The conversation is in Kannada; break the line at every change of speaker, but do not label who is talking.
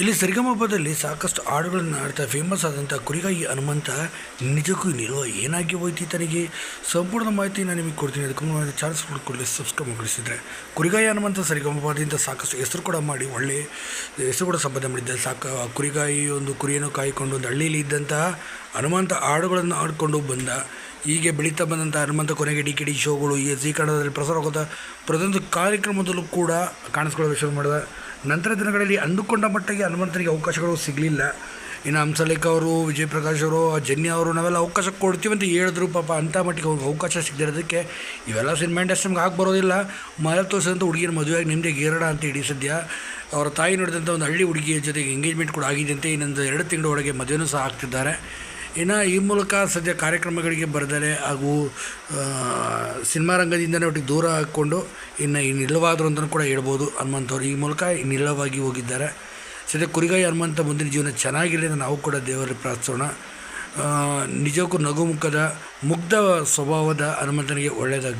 ಇಲ್ಲಿ ಸರಿಗಮಪದಲ್ಲಿ ಸಾಕಷ್ಟು ಹಾಡುಗಳನ್ನು ಆಡ್ತಾ ಫೇಮಸ್ ಆದಂಥ ಕುರಿಗಾಯಿ ಹನುಮಂತ ನಿಜಕ್ಕೂ ನಿರ್ವ ಏನಾಗಿ ಹೋಯ್ತಿ ತನಗೆ ಸಂಪೂರ್ಣ ಮಾಹಿತಿ ನಾನು ನಿಮಗೆ ಕೊಡ್ತೀನಿ. ಅದಕ್ಕೆ ಚಾನ್ಸ್ ಕೊಡ್ಕೊಳ್ಳಿ ಸಬ್ಸ್ಕ್ರೈಬ್ ಮಾಡಿಸಿದರೆ. ಕುರಿಗಾಯಿ ಹನುಮಂತ ಸರಿಗಮಪದಿಂದ ಸಾಕಷ್ಟು ಹೆಸರು ಕೂಡ ಮಾಡಿ, ಒಳ್ಳೆ ಹೆಸರು ಕೂಡ ಸಂಬಂಧ ಮಾಡಿದ್ದೆ ಸಾಕ ಕುರಿಗಾಯಿ ಒಂದು ಕುರಿಯನ್ನು ಕಾಯ್ಕೊಂಡು ಒಂದು ಹಳ್ಳಿಯಲ್ಲಿ ಇದ್ದಂತಹ ಹನುಮಂತ ಹಾಡುಗಳನ್ನು ಆಡಿಕೊಂಡು ಬಂದ. ಹೀಗೆ ಬೆಳೀತಾ ಬಂದಂಥ ಹನುಮಂತ ಕೊನೆಗೆ ಡಿ ಕೆ ಡಿ ಶೋಗಳು, ಈ ಜಿ ಕನ್ನಡದಲ್ಲಿ ಪ್ರಸಾರವಾದ ಪ್ರತಿಯೊಂದು ಕಾರ್ಯಕ್ರಮದಲ್ಲೂ ಕೂಡ ಕಾಣಿಸ್ಕೊಳ್ಳೋದು ಶುರು ಮಾಡಿದ. ನಂತರ ದಿನಗಳಲ್ಲಿ ಅಂದುಕೊಂಡ ಮಟ್ಟಿಗೆ ಹನುಮಂತನಿಗೆ ಅವಕಾಶಗಳು ಸಿಗಲಿಲ್ಲ. ಇನ್ನು ಹಂಸಲೇಖ ಅವರು ವಿಜಯ್ ಪ್ರಕಾಶ್ ಅವರು, ಜನ್ಯ ಅವರು, ನಾವೆಲ್ಲ ಅವಕಾಶ ಕೊಡ್ತೀವಿ ಅಂತ ಹೇಳಿದ್ರು. ಪಾಪ ಅಂಥ ಮಟ್ಟಿಗೆ ಅವ್ರಿಗೆ ಅವಕಾಶ ಸಿಗದಿರೋದಕ್ಕೆ ಇವೆಲ್ಲ ಸಿನಿಮಾ ಇಂಡಸ್ಟ್ರಿಗೆ ಆಗಿ ಬರೋದಿಲ್ಲ. ಮಳೆ ತೋರಿಸಿದಂಥ ಹುಡುಗಿನ ಮದುವೆಯಾಗಿ ನಿಮ್ಮದೇ ಗೇರಡ ಅಂತ ಇಡೀ ಸದ್ಯ. ಅವರ ತಾಯಿ ನೋಡಿದಂಥ ಒಂದು ಹಳ್ಳಿ ಹುಡುಗಿಯ ಜೊತೆಗೆ ಎಂಗೇಜ್ಮೆಂಟ್ ಕೂಡ ಆಗಿದೆಯಂತೆ ಇನ್ನೊಂದು ಎರಡು ತಿಂಗಳ ಒಳಗೆ ಮದುವೆನೂ ಸಹ ಆಗ್ತಿದ್ದಾರೆ. ಇನ್ನು ಈ ಮೂಲಕ ಸದ್ಯ ಕಾರ್ಯಕ್ರಮಗಳಿಗೆ ಬರ್ತಾರೆ ಹಾಗೂ ಸಿನಿಮಾ ರಂಗದಿಂದನೇ ಒಟ್ಟಿಗೆ ದೂರ ಹಾಕ್ಕೊಂಡು ಇನ್ನು ಇನ್ನಿಲ್ಲವಾದರು ಅಂತಲೂ ಕೂಡ ಹೇಳ್ಬೋದು ಹನುಮಂತವ್ರು. ಈ ಮೂಲಕ ಇನ್ನಿಲ್ಲವಾಗಿ ಹೋಗಿದ್ದಾರೆ. ಸದ್ಯ ಕುರಿಗಾಯಿ ಹನುಮಂತ ಮುಂದಿನ ಜೀವನ ಚೆನ್ನಾಗಿರಲಿ ಅಂತ ನಾವು ಕೂಡ ದೇವರಲ್ಲಿ ಪ್ರಾರ್ಥಿಸೋಣ. ನಿಜಕ್ಕೂ ನಗುಮುಖದ, ಮುಗ್ಧ ಸ್ವಭಾವದ ಹನುಮಂತನಿಗೆ ಒಳ್ಳೆಯದಾಗಿ